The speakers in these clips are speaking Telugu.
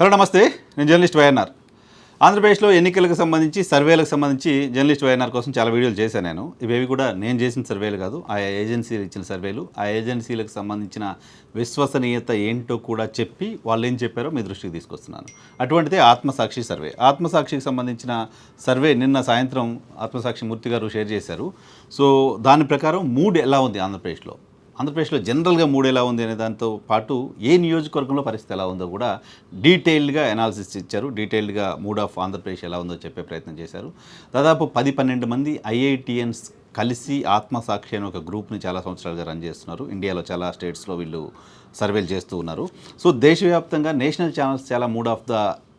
హలో నమస్తే. నేను జర్నలిస్ట్ వైఎన్ఆర్. ఆంధ్రప్రదేశ్లో ఎన్నికలకు సంబంధించి సర్వేలకు సంబంధించి జర్నలిస్ట్ వైఎన్ఆర్ కోసం చాలా వీడియోలు చేశాను నేను. ఇవేవి కూడా నేను చేసిన సర్వేలు కాదు ఆయా ఏజెన్సీలు ఇచ్చిన సర్వేలు. ఆ ఏజెన్సీలకు సంబంధించిన విశ్వసనీయత ఏంటో కూడా చెప్పి వాళ్ళు ఏం చెప్పారో మీ దృష్టికి తీసుకొస్తున్నాను. అటువంటిదే ఆత్మసాక్షి సర్వే. ఆత్మసాక్షికి సంబంధించిన సర్వే నిన్న సాయంత్రం ఆత్మసాక్షి మూర్తి గారు షేర్ చేశారు. సో దాని ప్రకారం మూడ్ ఎలా ఉంది ఆంధ్రప్రదేశ్లో? ఆంధ్రప్రదేశ్లో జనరల్గా మూడు ఎలా ఉంది అనే దాంతో పాటు ఏ నియోజకవర్గంలో పరిస్థితి ఎలా ఉందో కూడా డీటెయిల్డ్గా అనాలిసిస్ ఇచ్చారు. డీటెయిల్డ్గా మూడ్ ఆఫ్ ఆంధ్రప్రదేశ్ ఎలా ఉందో చెప్పే ప్రయత్నం చేశారు. దాదాపు పది పన్నెండు మంది ఐఐటిఎన్స్ కలిసి ఆత్మసాక్షి అనే ఒక గ్రూప్ని చాలా సంవత్సరాలుగా రన్ చేస్తున్నారు. ఇండియాలో చాలా స్టేట్స్లో వీళ్ళు సర్వేలు చేస్తూ ఉన్నారు. సో దేశవ్యాప్తంగా నేషనల్ ఛానల్స్ చాలా mood of the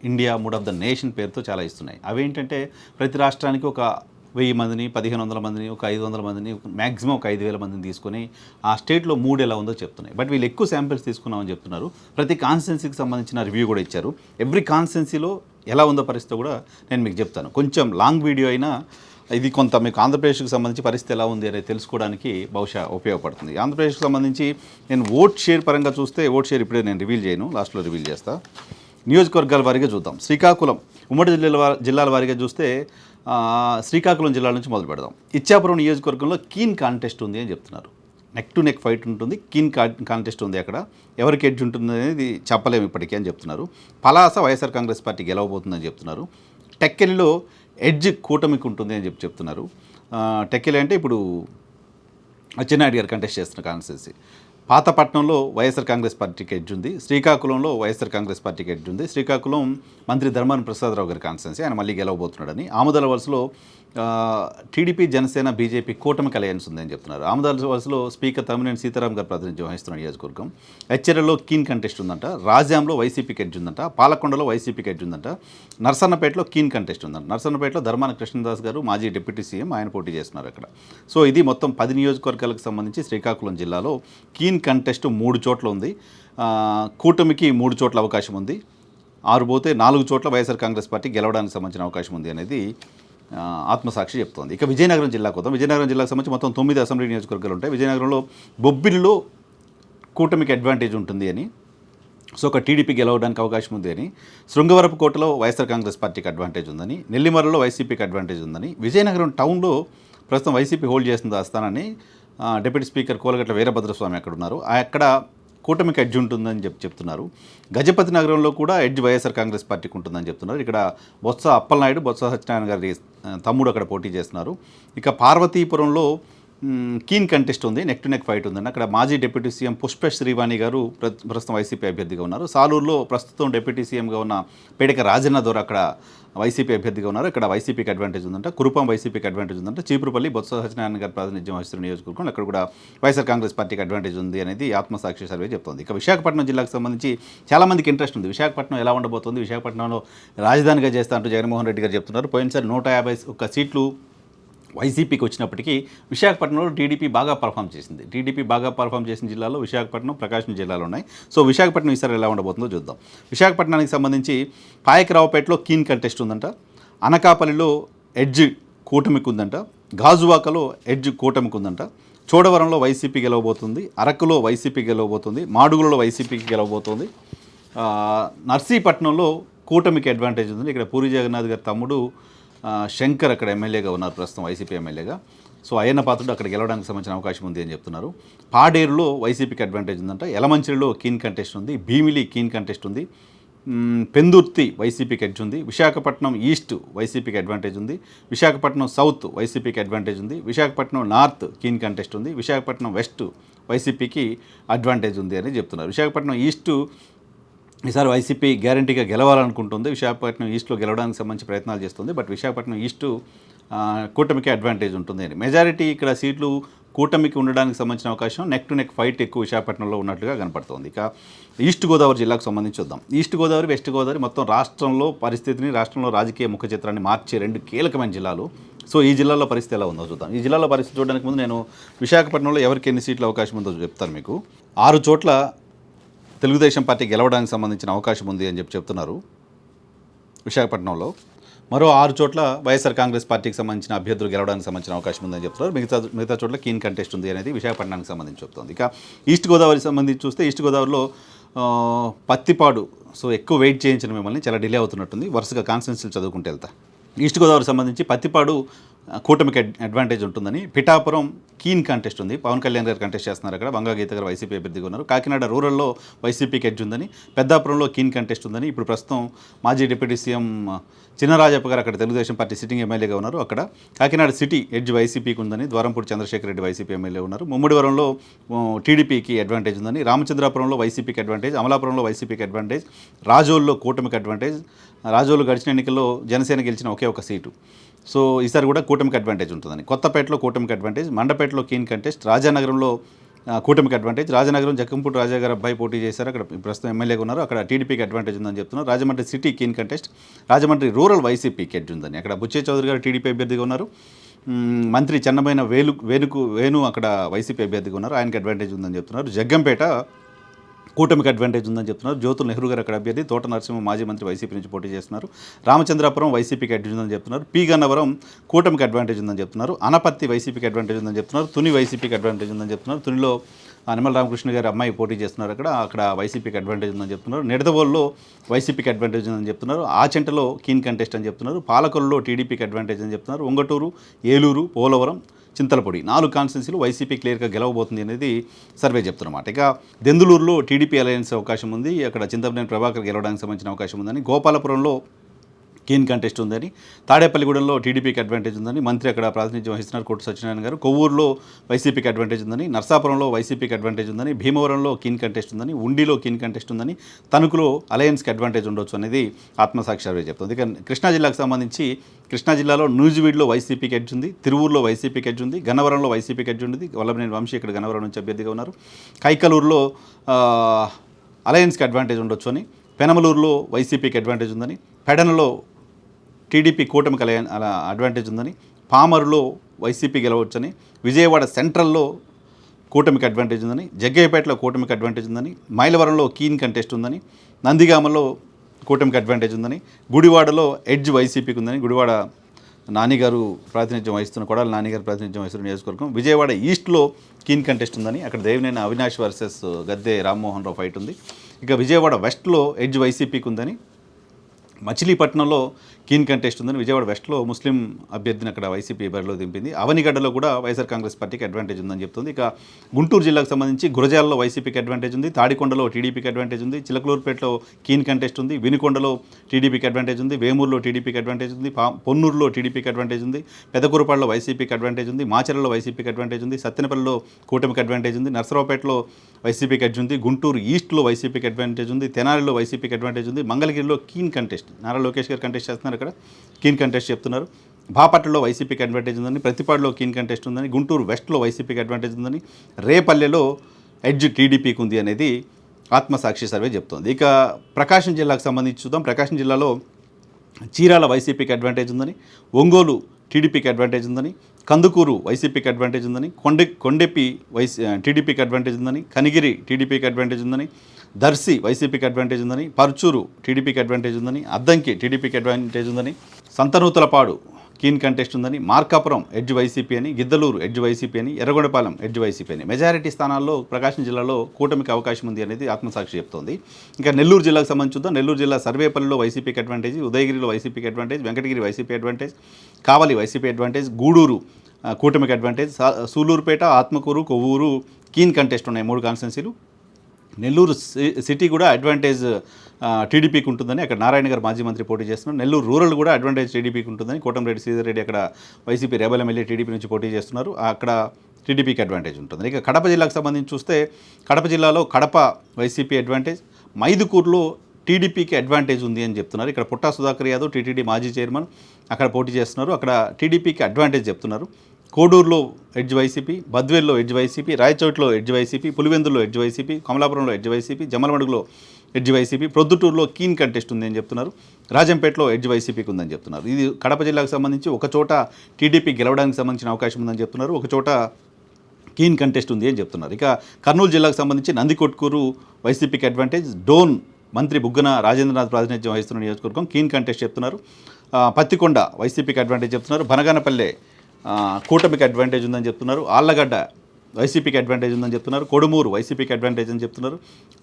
India mood of the nation పేరుతో చాలా ఇస్తున్నాయి. అవేంటంటే ప్రతి రాష్ట్రానికి ఒక వెయ్యి మందిని పదిహేను వందల మందిని ఒక ఐదు వందల మందిని మ్యాక్సిమం ఒక ఐదు వేల మందిని తీసుకొని ఆ స్టేట్లో మూడు ఎలా ఉందో చెప్తున్నాయి. బట్ వీళ్ళు ఎక్కువ శాంపిల్స్ తీసుకున్నామని చెప్తున్నారు. ప్రతి కాన్స్టెన్సీకి సంబంధించిన రివ్యూ కూడా ఇచ్చారు. ఎవ్రీ కాన్స్టెన్సీలో ఎలా ఉందో పరిస్థితి కూడా నేను మీకు చెప్తాను. కొంచెం లాంగ్ వీడియో అయినా ఇది కొంత మీకు ఆంధ్రప్రదేశ్కి సంబంధించి పరిస్థితి ఎలా ఉంది అనేది తెలుసుకోవడానికి బహుశా ఉపయోగపడుతుంది. ఆంధ్రప్రదేశ్కి సంబంధించి నేను ఓట్ షేర్ పరంగా చూస్తే ఓట్ షేర్ ఇప్పుడే నేను రివీల్ చేయను. లాస్ట్లో రివీల్ చేస్తాను నియోజకవర్గాల వారిగా చూద్దాం. శ్రీకాకుళం ఉమ్మడి జిల్లాల జిల్లాల వారిగా చూస్తే శ్రీకాకుళం జిల్లా నుంచి మొదలు పెడదాం. ఇచ్చాపురం నియోజకవర్గంలో కీన్ కాంటెస్ట్ ఉంది అని చెప్తున్నారు. నెక్ టు నెక్ ఫైట్ ఉంటుంది. కీన్ కాంటెస్ట్ ఉంది అక్కడ. ఎవరికి ఎడ్జ్ ఉంటుంది అనేది చెప్పలేము ఇప్పటికీ అని చెప్తున్నారు. పలాస వైఎస్ఆర్ కాంగ్రెస్ పార్టీ గెలవబోతుందని చెప్తున్నారు. టెక్కెలిలో ఎడ్జ్ కూటమికి ఉంటుంది అని చెప్పి చెప్తున్నారు. టెక్కెలి అంటే ఇప్పుడు అచ్చెన్నాయుడు గారు కంటెస్ట్ చేస్తున్న కాన్స్టెన్సీ పాతపట్నంలో వైఎస్ఆర్ కాంగ్రెస్ పార్టీకి ఎడ్జ్ ఉంది. శ్రీకాకుళంలో వైఎస్ఆర్ కాంగ్రెస్ పార్టీకి ఎడ్జ్ ఉంది. శ్రీకాకుళం మంత్రి ధర్మాన ప్రసాదరావు గారి కాన్స్టెన్సీ ఆయన మళ్ళీ గెలవబోతున్నాడని ఆముదల వలసలో టీడీపీ జనసేన బీజేపీ కూటమికి అలయన్స్ ఉందని చెప్తున్నారు. ఆముదల వలసలో స్పీకర్ తమ్మినేని సీతారాం గారు ప్రాతినిధ్యం వహిస్తున్న నియోజకవర్గం హెచ్చరిలో కీన్ కంటెస్ట్ ఉందంట. రాజ్యాంలో వైసీపీకి ఎడ్జ్ ఉందంట. పాలకొండలో వైసీపీకి ఎడ్జ్ ఉందంట. నర్సన్నపేటలో కీన్ కంటెస్ట్ ఉందంట. నర్సన్నపేటలో ధర్మాన కృష్ణదాస్ గారు మాజీ డిప్యూటీ సీఎం. ఆయన పోటీ చేస్తున్నారు అక్కడ. సో ఇది మొత్తం పది నియోజకవర్గాలకు సంబంధించి శ్రీకాకుళం జిల్లాలో కీన్ కంటెస్ట్ మూడు చోట్ల ఉంది. కూటమికి మూడు చోట్ల అవకాశం ఉంది. ఆరు పోతే నాలుగు చోట్ల వైఎస్ఆర్ కాంగ్రెస్ పార్టీ గెలవడానికి సంబంధించిన అవకాశం ఉంది అనేది ఆత్మసాక్షి చెప్తోంది. ఇక విజయనగరం జిల్లాకు వద్దాం. విజయనగరం జిల్లాకు సంబంధించి మొత్తం తొమ్మిది అసెంబ్లీ నియోజకవర్గాలు ఉంటాయి. విజయనగరంలో బొబ్బిలిలో కూటమికి అడ్వాంటేజ్ ఉంటుంది అని సో ఒక టీడీపీ గెలవడానికి అవకాశం ఉంది అని శృంగవరపు కోటలో వైఎస్ఆర్ కాంగ్రెస్ పార్టీకి అడ్వాంటేజ్ ఉందని నెల్లిమర్రలో వైసీపీకి అడ్వాంటేజ్ ఉందని విజయనగరం టౌన్లో ప్రస్తుతం వైసీపీ హోల్డ్ చేస్తుంది ఆ స్థానాన్ని డిప్యూటీ స్పీకర్ కోలగట్ల వీరభద్రస్వామి అక్కడ ఉన్నారు ఆ అక్కడ కూటమికి ఎడ్జ్ ఉంటుందని చెప్పి చెప్తున్నారు. గజపతి నగరంలో కూడా ఎడ్జ్ వైఎస్ఆర్ కాంగ్రెస్ పార్టీకి ఉంటుందని చెప్తున్నారు. ఇక్కడ బొత్స అప్పలనాయుడు బొత్స సత్యనారాయణ గారి తమ్ముడు అక్కడ పోటీ చేస్తున్నారు. ఇక పార్వతీపురంలో కీన్ కంటెస్ట్ ఉంది నెక్ టు నెక్ ఫైట్ ఉందండి. అక్కడ మాజీ డిప్యూటీ సీఎం పుష్ప శ్రీవాణి గారు ప్ర- ప్రస్తుతం వైసీపీ అభ్యర్థిగా ఉన్నారు. సాలూరులో ప్రస్తుతం డిప్యూటీ సీఎంగా ఉన్న పేడిక రాజన్న దొర అక్కడ వైసీపీ అభ్యర్థిగా ఉన్నారు. ఇక్కడ వైసీపీకి అడ్వాంటేజ్ ఉందంట కురుపం వైసీపీకి అడ్వాంటేజ్ ఉందంట చీపురుపల్లి బొత్స సత్యనారాయణ గారి ప్రాతినిధ్యం వహిస్తున్న నియోజకవర్గం అక్కడ కూడా వైఎస్ఆర్ కాంగ్రెస్ పార్టీకి అడ్వాంటేజ్ ఉంది అనేది ఆత్మసాక్షి సర్వే చెప్తోంది. ఇక విశాఖపట్నం జిల్లాకు సంబంధించి చాలామందికి ఇంట్రెస్ట్ ఉంది. విశాఖపట్నం ఎలా ఉండబోతుంది? విశాఖపట్నంలో రాజధానిగా చేస్తా అంటూ జగన్మోహన్ రెడ్డి గారు చెప్తున్నారు. పోయినసారి నూట యాభై ఒక్క సీట్లు వైసీపీకి వచ్చినప్పటికీ విశాఖపట్నంలో టీడీపీ బాగా పర్ఫామ్ చేసింది. టీడీపీ బాగా పర్ఫామ్ చేసిన జిల్లాలో విశాఖపట్నం ప్రకాశం జిల్లాలు ఉన్నాయి. సో విశాఖపట్నం ఈసారి ఎలా ఉండబోతుందో చూద్దాం. విశాఖపట్నానికి సంబంధించి పాయకరావుపేటలో కీన్ కంటెస్ట్ ఉందంట. అనకాపల్లిలో ఎడ్జ్ కూటమికి ఉందంట గాజువాకలో ఎడ్జ్ కూటమికి ఉందంట చోడవరంలో వైసీపీ గెలవబోతుంది. అరకులో వైసీపీ గెలవబోతుంది. మాడుగులలో వైసీపీకి గెలవబోతుంది. నర్సీపట్నంలో కూటమికి అడ్వాంటేజ్ ఉంది ఇక్కడ పూరి జగన్నాథ్ గారి తమ్ముడు శంకర్ అక్కడ ఎమ్మెల్యేగా ఉన్నారు ప్రస్తుతం వైసీపీ ఎమ్మెల్యేగా. సో అయ్యన్న పాత్రుడు అక్కడ గెలవడానికి సంబంధించిన అవకాశం ఉంది అని చెప్తున్నారు. పాడేరులో వైసీపీకి అడ్వాంటేజ్ ఉందంట. ఎలమంచిలో కీన్ కంటెస్ట్ ఉంది. భీమిలి కీన్ కంటెస్ట్ ఉంది. పెందుర్తి వైసీపీకి ఎడ్జ్ ఉంది. విశాఖపట్నం ఈస్ట్ వైసీపీకి అడ్వాంటేజ్ ఉంది. విశాఖపట్నం సౌత్ వైసీపీకి అడ్వాంటేజ్ ఉంది. విశాఖపట్నం నార్త్ కీన్ కంటెస్ట్ ఉంది. విశాఖపట్నం వెస్ట్ వైసీపీకి అడ్వాంటేజ్ ఉంది అని చెప్తున్నారు. విశాఖపట్నం ఈస్ట్ ఈసారి వైసీపీ గ్యారంటీగా గెలవాలనుకుంటుంది. విశాఖపట్నం ఈస్ట్లో గెలవడానికి సంబంధించి ప్రయత్నాలు చేస్తుంది. బట్ విశాఖపట్నం ఈస్ట్ కూటమికి అడ్వాంటేజ్ ఉంటుంది అని. మెజారిటీ ఇక్కడ సీట్లు కూటమికి ఉండడానికి సంబంధించిన అవకాశం నెక్ టు నెక్ ఫైట్ ఎక్కువ విశాఖపట్నంలో ఉన్నట్లుగా కనపడుతోంది. ఇక ఈస్ట్ గోదావరి జిల్లాకు సంబంధించి చూద్దాం. ఈస్ట్ గోదావరి వెస్ట్ గోదావరి మొత్తం రాష్ట్రంలో పరిస్థితిని రాష్ట్రంలో రాజకీయ ముఖ చిత్రాన్ని మార్చే రెండు కీలకమైన జిల్లాలు. సో ఈ జిల్లాలో పరిస్థితి ఎలా ఉందో చూద్దాం. ఈ జిల్లాలో పరిస్థితి చూడడానికి ముందు నేను విశాఖపట్నంలో ఎవరికి ఎన్ని సీట్ల అవకాశం ఉందో చెప్తాను మీకు. ఆరు చోట్ల తెలుగుదేశం పార్టీ గెలవడానికి సంబంధించిన అవకాశం ఉంది అని చెప్పి చెప్తున్నారు విశాఖపట్నంలో. మరో ఆరు చోట్ల వైఎస్ఆర్ కాంగ్రెస్ పార్టీకి సంబంధించిన అభ్యర్థులు గెలవడానికి సంబంధించిన అవకాశం ఉందని చెప్తున్నారు. మిగతా మిగతా చోట్ల కీన్ కంటెస్ట్ ఉంది అనేది విశాఖపట్నానికి సంబంధించి చెప్తుంది. ఇక ఈస్ట్ గోదావరి సంబంధించి చూస్తే ఈస్ట్ గోదావరిలో పత్తిపాడు సో ఎక్కువ వెయిట్ చేయించిన మిమ్మల్ని చాలా డిలే అవుతున్నట్టుంది. వరుసగా కాన్స్టిట్యూన్సీలు చదువుకుంటూ వెళ్తా. ఈస్ట్ గోదావరి సంబంధించి పత్తిపాడు కూటమికి అడ్వాంటేజ్ ఉంటుందని పిఠాపురం కీన్ కంటెస్ట్ ఉంది. పవన్ కళ్యాణ్ గారు కంటెస్ట్ చేస్తున్నారు అక్కడ. వంగా గీత గారు వైసీపీ అభ్యర్థిగా ఉన్నారు. కాకినాడ రూరల్లో వైసీపీకి ఎడ్జ్ ఉందని పెద్దాపురంలో కీన్ కంటెస్ట్ ఉందని ఇప్పుడు ప్రస్తుతం మాజీ డిప్యూటీ సీఎం చిన్నరాజప్ప గారు అక్కడ తెలుగుదేశం పార్టీ సిట్టింగ్ ఎమ్మెల్యేగా ఉన్నారు అక్కడ. కాకినాడ సిటీ ఎడ్జ్ వైసీపీకి ఉందని ద్వారంపూడి చంద్రశేఖర్ రెడ్డి వైసీపీ ఎమ్మెల్యే ఉన్నారు. ముమ్మడివరంలో టీడీపీకి అడ్వాంటేజ్ ఉందని రామచంద్రాపురంలో వైసీపీకి అడ్వాంటేజ్ అమలాపురంలో వైసీపీకి అడ్వాంటేజ్ రాజోల్లో కూటమికి అడ్వాంటేజ్ రాజోలు గడిచిన ఎన్నికల్లో జనసేన గెలిచిన ఒకే ఒక సీటు. సో ఈసారి కూడా కూటమికి అడ్వాంటేజ్ ఉంటుందని. కొత్తపేటలో కూటమికి అడ్వాంటేజ్ మండపేటలో కీన్ కంటెస్ట్ రాజానగరంలో కూటమికి అడ్వాంటేజ్ రాజనగరం జక్కంపూటి రాజా గారు అబ్బాయి పోటీ చేశారు. అక్కడ ప్రస్తుతం ఎమ్మెల్యేగా ఉన్నారు. అక్కడ టీడీపీకి అడ్వాంటేజ్ ఉందని చెప్తున్నారు. Rajahmundry city keen contest Rajahmundry rural వైసీపీకి ఎడ్జ్ ఉందని. అక్కడ బుచ్చే చౌదరి గారు టీడీపీ అభ్యర్థిగా ఉన్నారు. మంత్రి చెన్నమైన వేలు వేణుకు వేణు అక్కడ వైసీపీ అభ్యర్థిగా ఉన్నారు. ఆయనకి అడ్వాంటేజ్ ఉందని చెప్తున్నారు. జగ్గంపేట కూటమికి అడ్వాంటేజ్ ఉందని చెప్తున్నారు. జ్యోతుల్ నెహ్రూ గారు అక్కడ అభ్యర్థి తోట నరసింహ మాజీ మంత్రి వైసీపీ నుంచి పోటీ చేస్తున్నారు. రామచంద్రాపురం వైసీపీకి అడ్వాంటేజ్ ఉందని చెప్తున్నారు. పి గన్నవరం కూటమికి అడ్వాంటేజ్ ఉందని చెప్తున్నారు. అనపత్తి వైసీపీకి అడ్వాంటేజ్ ఉందని చెప్తున్నారు. తుని వైసీపీకి అడ్వాంటేజ్ ఉందని చెప్తున్నారు. తునిలో అనిమల్ రామకృష్ణ గారి అమ్మాయి పోటీ చేస్తున్నారు అక్కడ. అక్కడ వైసీపీకి అడ్వాంటేజ్ ఉందని చెప్తున్నారు. నిడదవోల్లో వైసీపీకి అడ్వాంటేజ్ ఉందని చెప్తున్నారు. ఆచంటలో కీన్ కంటెస్ట్ అని చెప్తున్నారు. పాలకొల్లో టీడీపీకి అడ్వాంటేజ్ అని చెప్తున్నారు. ఒంగటూరు ఏలూరు పోలవరం చింతలపొడి. నాలుగు కాన్స్టిట్యున్సీలు వైసీపీ క్లియర్గా గెలవబోతుంది అనేది సర్వే చెప్తున్నమాట. ఇక దెందులూరులో టీడీపీ అలయన్స్ అవకాశం ఉంది. అక్కడ చింతపనేని ప్రభాకర్ గెలవడానికి సంబంధించిన అవకాశం ఉందని గోపాలపురంలో కీన్ కంటెస్ట్ ఉందని తాడేపల్లిగూడెంలో టీడీపీకి అడ్వాంటేజ్ ఉందని మంత్రి అక్కడ ప్రాతినిధ్యం వహిస్తున్నారు కోట సత్యనారాయణ గారు. కొవ్వూరులో వైసీపీకి అడ్వాంటేజ్ ఉందని నర్సాపురంలో వైసీపీకి అడ్వాంటేజ్ ఉందని భీమవరంలో కీన్ కంటెస్ట్ ఉందని ఉండిలో కీన్ కంటెస్ట్ ఉందని తణుకులో అలయన్స్కి అడ్వాంటేజ్ ఉండొచ్చు అనేది ఆత్మసాక్షి సర్వే చెప్తుంది. ఇక కృష్ణా జిల్లాకు సంబంధించి కృష్ణా జిల్లాలో నూజివీడ్లో వైసీపీకి ఎడ్జ్ ఉంది తిరువూరులో వైసీపీకి ఎడ్జ్ ఉంది గన్నవరంలో వైసీపీకి ఎడ్జ్ ఉంది. వల్లభనేని వంశీ ఇక్కడ గన్నవరం నుంచి అభ్యర్థిగా ఉన్నారు. కైకలూరులో అలయన్స్కి అడ్వాంటేజ్ ఉండొచ్చు అని పెనమలూరులో వైసీపీకి అడ్వాంటేజ్ ఉందని పెడనలో టీడీపీ కూటమికి అలయ అలా అడ్వాంటేజ్ ఉందని పామరులో వైసీపీ గెలవచ్చని విజయవాడ సెంట్రల్లో కూటమికి అడ్వాంటేజ్ ఉందని జగ్గయ్యపేటలో కూటమికి అడ్వాంటేజ్ ఉందని మైలవరంలో కీన్ కంటెస్ట్ ఉందని నందిగామలో కూటమికి అడ్వాంటేజ్ ఉందని గుడివాడలో ఎడ్జ్ వైసీపీకి ఉందని గుడివాడ నానిగారు ప్రాతినిధ్యం వహిస్తున్న కొడాలి నానిగారు ప్రాతినిధ్యం వహిస్తున్న నియోజకవర్గం విజయవాడ ఈస్ట్లో కీన్ కంటెస్ట్ ఉందని అక్కడ దేవినేని అవినాష్ వర్సెస్ గద్దె రామ్మోహన్ రావు ఫైట్ ఉంది. ఇక విజయవాడ వెస్ట్లో ఎడ్జ్ వైసీపీకి ఉందని మచిలీపట్నంలో కీన్ కంటెస్ట్ ఉందని విజయవాడ వెస్ట్లో ముస్లిం అభ్యర్థిని అక్కడ వైసీపీ బరిలో దింపింది అవనిగడ్డలో కూడా వైఎస్ఆర్ కాంగ్రెస్ పార్టీకి అడ్వాంటేజ్ ఉందని చెప్తుంది ఇక గుంటూరు జిల్లాకు సంబంధించి గురజాలలో వైసీపీకి అడ్వాంటేజ్ ఉంది తాడికొండలో టీడీపీకి అడ్వాంటేజ్ ఉంది చిలకలూరుపేటలో కీన్ కంటెస్ట్ ఉంది వినుకొండలో టీడీపీకి అడ్వాంటేజ్ ఉంది వేమూరులో టీడీపీకి అడ్వాంటేజ్ ఉంది పొన్నూరులో టీడీపీకి అడ్వాంటేజ్ ఉంది పెదకూరుపాడులో వైసీపీకి అడ్వాంటేజ్ ఉంది మాచర్లలో వైసీపీకి అడ్వాంటేజ్ ఉంది సత్తెనపల్లిలో కూటమికి అడ్వాంటేజ్ ఉంది నర్సరావుపేటలో వైసీపీకి అడ్జ్ ఉంది గుంటూరు ఈస్ట్లో వైసీపీకి అడ్వాంటేజ్ ఉంది తెనాలిలో వైసీపీకి అడ్వాంటేజ్ ఉంది మంగళగిరిలో కీన్ కంటెస్ట్ నారా లోకేష్ గారు కంటెస్ట్ చేస్తున్నారు ఇక్కడ. కీన్ కంటెస్ట్ చెప్తున్నారు. బాపట్లలో వైసీపీకి అడ్వాంటేజ్ ఉందని ప్రతిపాడులో కీన్ కంటెస్ట్ ఉందని గుంటూరు వెస్ట్లో వైసీపీకి అడ్వాంటేజ్ ఉందని రేపల్లెలో ఎడ్జ్ టీడీపీకి ఉంది అనేది ఆత్మసాక్షి సర్వే చెప్తోంది. ఇక ప్రకాశం జిల్లాకు సంబంధించి చూద్దాం. ప్రకాశం జిల్లాలో చీరాల వైసీపీకి అడ్వాంటేజ్ ఉందని ఒంగోలు టీడీపీకి అడ్వాంటేజ్ ఉందని కందుకూరు వైసీపీకి అడ్వాంటేజ్ ఉందని కొండె కొండెపి వైసీ టీడీపీకి అడ్వాంటేజ్ ఉందని కనిగిరి టీడీపీకి అడ్వాంటేజ్ ఉందని దర్శి వైసీపీకి అడ్వాంటేజ్ ఉందని పర్చూరు టీడీపీకి అడ్వాంటేజ్ ఉందని అద్దంకి టీడీపీకి అడ్వాంటేజ్ ఉందని సంతనూతలపాడు కీన్ కంటెస్ట్ ఉందని మార్కాపురం ఎడ్జ్ వైసీపీ అని గిద్దలూరు ఎడ్జ్ వైసీపీ అని ఎర్రగొండపాలెం ఎడ్జ్ వైసీపీ అని. మెజారిటీ స్థానాల్లో ప్రకాశం జిల్లాలో కూటమికి అవకాశం ఉంది అనేది ఆత్మసాక్షి చెప్తోంది. ఇంకా నెల్లూరు జిల్లాకు సంబంధించి నెల్లూరు జిల్లా సర్వేపల్లిలో వైసీపీకి అడ్వాంటేజ్ ఉదయగిరిలో వైసీపీకి advantage Venkatagiri YCP advantage Kavali YCP advantage Gudur కూటమికి advantage Sullurpeta Atmakur Kovvur keen contest ఉన్నాయి. మూడు కాన్స్టెన్సీలు నెల్లూరు సి- సిటీ కూడా అడ్వాంటేజ్ టీడీపీకి ఉంటుందని అక్కడ నారాయణ గారు మాజీ మంత్రి పోటీ చేస్తున్నారు. నెల్లూరు రూరల్ కూడా అడ్వాంటేజ్ టీడీపీకి ఉంటుందని కోటంరెడ్డి శ్రీధర్ రెడ్డి అక్కడ వైసీపీ రేబల్ ఎమ్మెల్యే టీడీపీ నుంచి పోటీ చేస్తున్నారు. అక్కడ టీడీపీకి అడ్వాంటేజ్ ఉంటుంది ఇక కడప జిల్లాకు సంబంధించి చూస్తే కడప జిల్లాలో కడప వైసీపీ అడ్వాంటేజ్ మైదుకూరులో టీడీపీకి అడ్వాంటేజ్ ఉంది అని చెప్తున్నారు. ఇక్కడ పుట్టా సుధాకర్ యాదవ్ టీటీడీ మాజీ చైర్మన్ అక్కడ పోటీ చేస్తున్నారు. అక్కడ టీడీపీకి అడ్వాంటేజ్ చెప్తున్నారు. కోడూరులో ఎడ్జ్ వైసీపీ బద్వేల్లో ఎడ్జ్ వైసీపీ రాయచోట్లో ఎడ్జ్ వైసీపీ పులివెందుల్లో ఎడ్జ్ వైసీపీ కమలాపురంలో ఎడ్జ్ వైసీపీ జమలమడుగులో ఎడ్జ్ వైసీపీ ప్రొద్దుటూరులో కీన్ కంటెస్ట్ ఉంది అని చెప్తున్నారు. రాజంపేటలో ఎడ్జ్ వైసీపీకి ఉందని చెప్తున్నారు. ఇది కడప జిల్లాకు సంబంధించి ఒక చోట టీడీపీ గెలవడానికి సంబంధించిన అవకాశం ఉందని చెప్తున్నారు. ఒక చోట కీన్ కంటెస్ట్ ఉంది అని చెప్తున్నారు. ఇక కర్నూలు జిల్లాకు సంబంధించి నందికొట్కూరు వైసీపీకి అడ్వాంటేజ్ డోన్ మంత్రి బుగ్గన రాజేంద్రనాథ్ ప్రాతినిధ్యం వహిస్తున్న నియోజకవర్గం కీన్ కంటెస్ట్ చెప్తున్నారు. పత్తికొండ వైసీపీకి అడ్వాంటేజ్ చెప్తున్నారు. బనగానపల్లె కూటమికి అడ్వాంటేజ్ ఉందని చెప్తున్నారు. ఆళ్ళగడ్డ వైసీపీకి అడ్వాంటేజ్ ఉందని చెప్తున్నారు. కొడుమూరు వైసీపీకి అడ్వాంటేజ్ అని చెప్తున్నారు.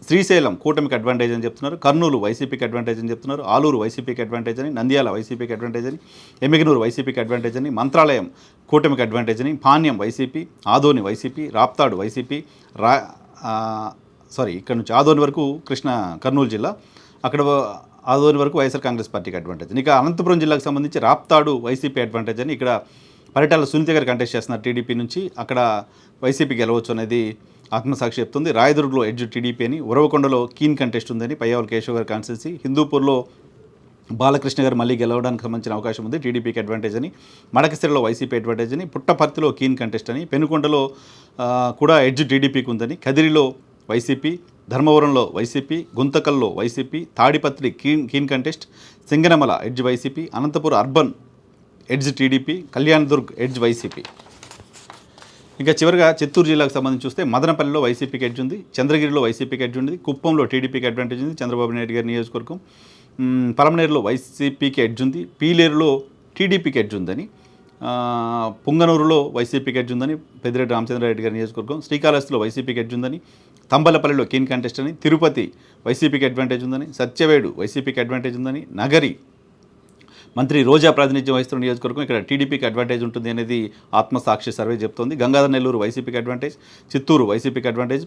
శ్రీశైలం కూటమికి అడ్వాంటేజ్ అని చెప్తున్నారు. కర్నూలు వైసీపీకి అడ్వాంటేజ్ అని చెప్తున్నారు. ఆలూరు వైసీపీకి అడ్వాంటేజ్ అని నంద్యాల వైసీపీకి అడ్వాంటేజ్ అని ఎమ్మిగనూరు వైసీపీకి అడ్వాంటేజ్ అని మంత్రాలయం కూటమికి అడ్వాంటేజ్ అని Panyam YCP Adoni YCP Raptadu YCP రా సారీ ఇక్కడ నుంచి ఆదోని వరకు కృష్ణ కర్నూలు జిల్లా అక్కడ ఆదోని వరకు వైఎస్ఆర్ కాంగ్రెస్ పార్టీకి అడ్వాంటేజ్ ఇక అనంతపురం జిల్లాకు సంబంధించి రాప్తాడు వైసీపీ అడ్వాంటేజ్ అని ఇక్కడ పరిటాల సునీత గారు కంటెస్ట్ చేస్తున్నారు టీడీపీ నుంచి. అక్కడ వైసీపీ గెలవచ్చు అనేది ఆత్మసాక్షి చెప్తుంది. రాయదుర్గలో ఎడ్జ్ టీడీపీ అని ఉరవకొండలో కీన్ కంటెస్ట్ ఉందని పయ్యావల్ కేశవ్ గారు కాన్స్టిట్యూన్సీ హిందూపూర్లో బాలకృష్ణ గారు మళ్ళీ గెలవడానికి సంబంధించిన అవకాశం ఉంది టీడీపీకి అడ్వాంటేజ్ అని మడకసిరిలో వైసీపీ అడ్వాంటేజ్ అని పుట్టపర్తిలో కీన్ కంటెస్ట్ అని పెనుకొండలో కూడా ఎడ్జ్ టీడీపీకి ఉందని కదిరిలో వైసీపీ ధర్మవరంలో YCP గుంతకల్లో YCP Tadipatri keen keen contest Singanamala edge YCP Anantapuram urban edge TDP Kalyandurg edge YCP. ఇంకా చివరిగా చిత్తూరు జిల్లాకు సంబంధించి చూస్తే మదనపల్లిలో వైసీపీకి ఎడ్జ్ ఉంది చంద్రగిరిలో వైసీపీకి ఎడ్జ్ ఉంది కుప్పంలో టీడీపీకి అడ్వాంటేజ్ ఉంది చంద్రబాబు నాయుడు గారి నియోజకవర్గం. మ్, పలమనేరులో వైసీపీకి ఎడ్జ్ ఉంది పీలేరులో టీడీపీకి ఎడ్జ్ ఉందని పుంగనూరులో వైసీపీకి ఎడ్జ్ ఉందని పెద్దిరెడ్డి రామచంద్రారెడ్డి గారి నియోజకవర్గం శ్రీకాళహస్తిలో వైసీపీకి ఎడ్జ్ ఉందని తంబలపల్లిలో కీన్ కంటెస్ట్ అని తిరుపతి వైసీపీకి అడ్వాంటేజ్ ఉందని సత్యవేడు వైసీపీకి అడ్వాంటేజ్ ఉందని నగరి మంత్రి రోజా ప్రాతినిధ్యం వహిస్తున్న నియోజకవర్గం ఇక్కడ టీడీపీకి అడ్వాంటేజ్ ఉంటుంది అనేది ఆత్మసాక్షి సర్వే చెప్తోంది. గంగాధర నెల్లూరు వైసీపీకి అడ్వాంటేజ్ చిత్తూరు వైసీపీకి అడ్వాంటేజ్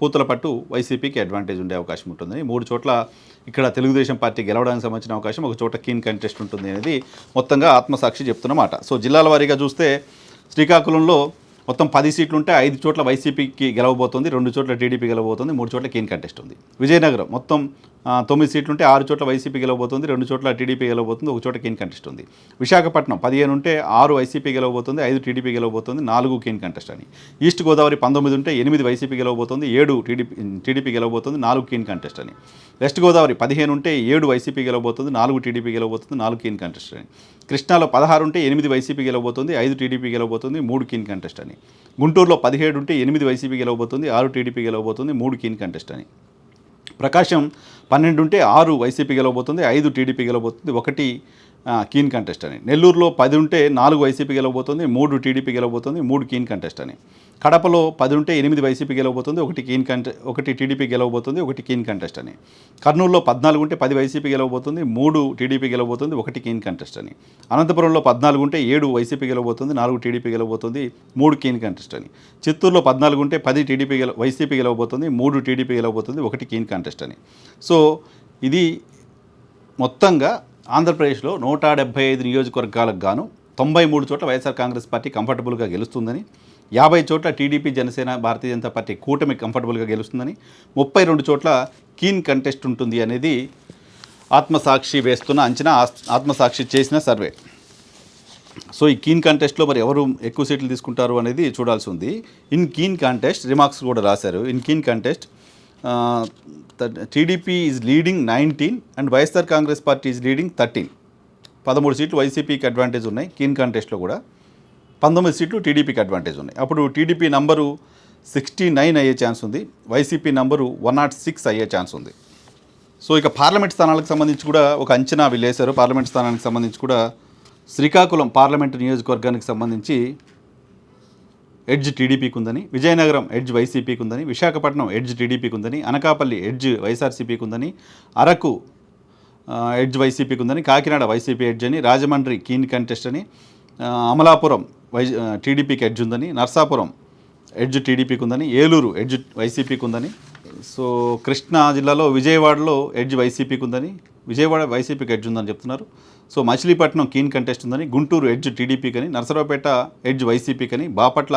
పూతల పట్టు వైసీపీకి అడ్వాంటేజ్ ఉండే అవకాశం ఉంటుందని మూడు చోట్ల ఇక్కడ తెలుగుదేశం పార్టీ గెలవడానికి సంబంధించిన అవకాశం ఒక చోట కీన్ కంటెస్ట్ ఉంటుంది అనేది మొత్తంగా ఆత్మసాక్షి చెప్తున్నమాట సో జిల్లాల వారీగా చూస్తే శ్రీకాకుళంలో మొత్తం పది సీట్లు ఉంటే ఐదు చోట్ల వైసీపీకి గెలవబోతుంది రెండు చోట్ల టీడీపీ గెలవబోతుంది మూడు చోట్ల కీన్ కంటెస్ట్ ఉంది. విజయనగరం మొత్తం తొమ్మిది సీట్లు ఉంటే ఆరు చోట్ల వైసీపీ గెలవబోతుంది రెండు చోట్ల టీడీపీ గెలవబోతుంది ఒక చోట కేన్ కంటెస్ట్ ఉంది విశాఖపట్నం పదిహేను ఉంటే ఆరు వైసీపీ గెలవబోతుంది ఐదు టీడీపీ గెలవబోతుంది నాలుగు కీన్ కంటెస్ట్ అని. ఈస్ట్ గోదావరి పంతొమ్మిది ఉంటే ఎనిమిది వైసీపీ గెలవబోతుంది ఏడు టీడీపీ టీడీపీ గెలవబోతుంది నాలుగు కీన్ కంటెస్ట్ అని. వెస్ట్ గోదావరి పదిహేను ఉంటే ఏడు వైసీపీ గెలవబోతుంది నాలుగు టీడీపీ గెలవబోతుంది నాలుగు కీన్ కంటెస్ట్ అని. కృష్ణాలో పదహారు ఉంటే ఎనిమిది వైసీపీ గెలవబోతుంది ఐదు టీడీపీ గెలవబోతుంది మూడు కీన్ కంటెస్ట్ అని. గుంటూరులో పదిహేడు ఉంటే ఎనిమిది వైసీపీ గెలవబోతుంది ఆరు టీడీపీ గెలవబోతుంది మూడు కీన్ కంటెస్ట్ అని. ప్రకాశం పన్నెండు ఉంటే ఆరు వైసీపీ గెలవబోతుంది ఐదు టీడీపీ గెలవబోతుంది ఒకటి కీన్ కంటెస్ట్ అని. నెల్లూరులో పది ఉంటే నాలుగు వైసీపీ గెలవబోతుంది మూడు టీడీపీ గెలవబోతుంది మూడు కీన్ కంటెస్ట్ అని. కడపలో పది ఉంటే ఎనిమిది వైసీపీ గెలవబోతుంది ఒకటి కీన్ కంటె ఒకటి టీడీపీ గెలవబోతుంది ఒకటి కీన్ కంటెస్ట్ అని. కర్నూలులో పద్నాలుగు ఉంటే పది వైసీపీ గెలవబోతుంది మూడు టీడీపీ గెలవబోతుంది ఒకటి కీన్ కంటెస్ట్ అని. అనంతపురంలో పద్నాలుగు ఉంటే ఏడు వైసీపీ గెలవబోతుంది నాలుగు టీడీపీ గెలవబోతుంది మూడు కీన్ కంటెస్ట్ అని. చిత్తూరులో పద్నాలుగు ఉంటే పది టీడీపీ గెల వైసీపీ గెలవబోతుంది మూడు టీడీపీ గెలవబోతుంది ఒకటి కీన్ కంటెస్ట్ అని. సో ఇది మొత్తంగా ఆంధ్రప్రదేశ్లో నూట డెబ్బై ఐదు నియోజకవర్గాలకు గాను తొంభై మూడు చోట్ల వైఎస్ఆర్ కాంగ్రెస్ పార్టీ కంఫర్టబుల్గా గెలుస్తుందని యాభై చోట్ల టీడీపీ జనసేన భారతీయ జనతా పార్టీ కూటమి కంఫర్టబుల్గా గెలుస్తుందని ముప్పై రెండు చోట్ల కీన్ కంటెస్ట్ ఉంటుంది అనేది ఆత్మసాక్షి వేస్తున్న అంచనా ఆత్మసాక్షి చేసిన సర్వే. సో ఈ కీన్ కంటెస్ట్లో మరి ఎవరు ఎక్కువ సీట్లు తీసుకుంటారు అనేది చూడాల్సి ఉంది. ఇన్ కీన్ కంటెస్ట్ రిమార్క్స్ కూడా రాశారు. In keen contest TDP is leading nineteen and YSR Congress party is leading thirteen పదమూడు సీట్లు వైసీపీకి అడ్వాంటేజ్ ఉన్నాయి కీన్ కంటెస్ట్లో కూడా. పంతొమ్మిది సీట్లు టీడీపీకి అడ్వాంటేజ్ ఉన్నాయి. అప్పుడు టీడీపీ నంబరు సిక్స్టీ నైన్ అయ్యే ఛాన్స్ ఉంది YCP number one not six అయ్యే ఛాన్స్ ఉంది. సో ఇక పార్లమెంట్ స్థానాలకు సంబంధించి కూడా ఒక అంచనా వీళ్ళు వేశారు. పార్లమెంట్ స్థానానికి సంబంధించి కూడా శ్రీకాకుళం పార్లమెంటు నియోజకవర్గానికి సంబంధించి ఎడ్జ్ టీడీపీకి ఉందని విజయనగరం ఎడ్జ్ వైసీపీకి ఉందని విశాఖపట్నం ఎడ్జ్ టీడీపీకి ఉందని అనకాపల్లి ఎడ్జ్ వైఎస్ఆర్సీపీకి ఉందని అరకు ఎడ్జ్ వైసీపీకి ఉందని కాకినాడ వైసీపీ ఎడ్జ్ అని రాజమండ్రి కీన్ కంటెస్ట్ అని అమలాపురం వై టీడీపీకి ఎడ్జ్ ఉందని నర్సాపురం ఎడ్జ్ టీడీపీకి ఉందని ఏలూరు ఎడ్జ్ వైసీపీకి ఉందని సో కృష్ణా జిల్లాలో విజయవాడలో ఎడ్జ్ వైసీపీకి ఉందని విజయవాడ వైసీపీకి ఎడ్జ్ ఉందని చెప్తున్నారు. సో మచిలీపట్నం కీన్ కంటెస్ట్ ఉందని గుంటూరు ఎడ్జ్ టీడీపీకని నరసరావుపేట ఎడ్జ్ వైసీపీకని బాపట్ల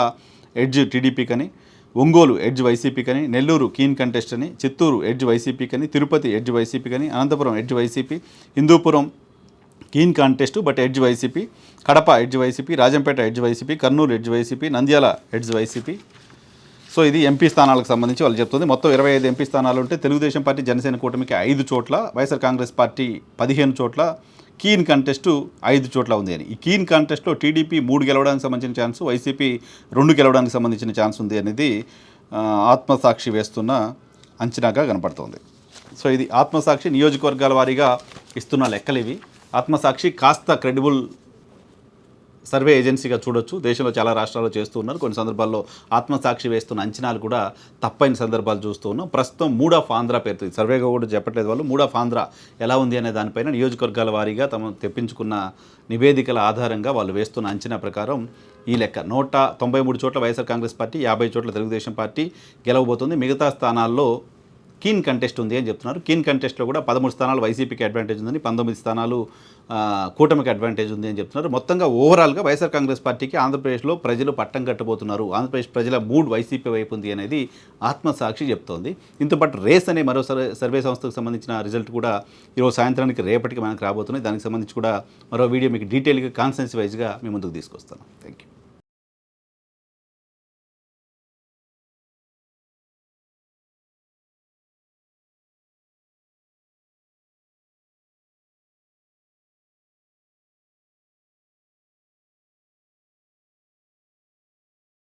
ఎడ్జ్ టీడీపీకి అని ఒంగోలు ఎడ్జ్ వైసీపీకి అని నెల్లూరు కీన్ కంటెస్ట్ అని చిత్తూరు ఎడ్జ్ వైసీపీకని Tirupati edge వైసీపీకని Anantapuram edge YCP Hindupuram keen contest but edge YCP Kadapa edge YCP Rajampet edge YCP Kurnool edge YCP Nandyal edge YCP. So ఇది ఎంపీ స్థానాలకు సంబంధించి వాళ్ళు చెప్తుంది. మొత్తం ఇరవై ఐదు ఎంపీ స్థానాలు ఉంటే తెలుగుదేశం పార్టీ జనసేన కూటమికి ఐదు చోట్ల వైఎస్ఆర్ కాంగ్రెస్ పార్టీ పదిహేను చోట్ల కీన్ కంటెస్ట్ ఐదు చోట్ల ఉంది అని. ఈ కీన్ కంటెస్ట్లో టీడీపీ మూడు గెలవడానికి సంబంధించిన ఛాన్స్ వైసీపీ రెండు గెలవడానికి సంబంధించిన ఛాన్స్ ఉంది అనేది ఆత్మసాక్షి వేస్తున్న అంచనాగా కనపడుతోంది. సో ఇది ఆత్మసాక్షి నియోజకవర్గాల వారీగా ఇస్తున్న లెక్కలు ఇవి. ఆత్మసాక్షి కాస్త క్రెడిబుల్ సర్వే ఏజెన్సీగా చూడొచ్చు. దేశంలో చాలా రాష్ట్రాల్లో చేస్తూ ఉన్నారు. కొన్ని సందర్భాల్లో ఆత్మసాక్షి వేస్తున్న అంచనాలు కూడా తప్పైన సందర్భాలు చూస్తూ ఉన్నాం. ప్రస్తుతం మూడ్ ఆఫ్ ఆంధ్ర పేరుతో సర్వేగా కూడా చెప్పట్లేదు వాళ్ళు. మూడ్ ఆఫ్ ఆంధ్ర ఎలా ఉంది అనే దానిపైన నియోజకవర్గాల వారీగా తమ తెప్పించుకున్న నివేదికల ఆధారంగా వాళ్ళు వేస్తున్న అంచనా ప్రకారం ఈ లెక్క. నూట తొంభై మూడు చోట్ల వైఎస్ఆర్ కాంగ్రెస్ పార్టీ యాభై చోట్ల తెలుగుదేశం పార్టీ గెలవబోతుంది. మిగతా స్థానాల్లో కీన్ కంటెస్ట్ ఉంది అని చెప్తున్నారు. కీన్ కంటెస్ట్లో కూడా పదమూడు స్థానాలు వైసీపీకి అడ్వాంటేజ్ ఉందని పంతొమ్మిది స్థానాలు కూటమికి అడ్వాంటేజ్ ఉంది అని చెప్తున్నారు. మొత్తంగా ఓవరాల్గా వైఎస్ఆర్ కాంగ్రెస్ పార్టీకి ఆంధ్రప్రదేశ్లో ప్రజలు పట్టం కట్టబోతున్నారు. ఆంధ్రప్రదేశ్ ప్రజల మూడ్ వైసీపీ వైపు ఉంది అనేది ఆత్మసాక్షి చెప్తోంది. ఇంతోపాటు రేస్ అనే మరో సర్వే సర్వే సంస్థకు సంబంధించిన రిజల్ట్ కూడా ఈరోజు సాయంత్రానికి రేపటికి మనకు రాబోతున్నాయి. దానికి సంబంధించి కూడా మరో వీడియో మీకు డీటెయిల్గా కాన్సెన్స్ వైజ్గా మీ ముందుకు తీసుకొస్తాను. Thank you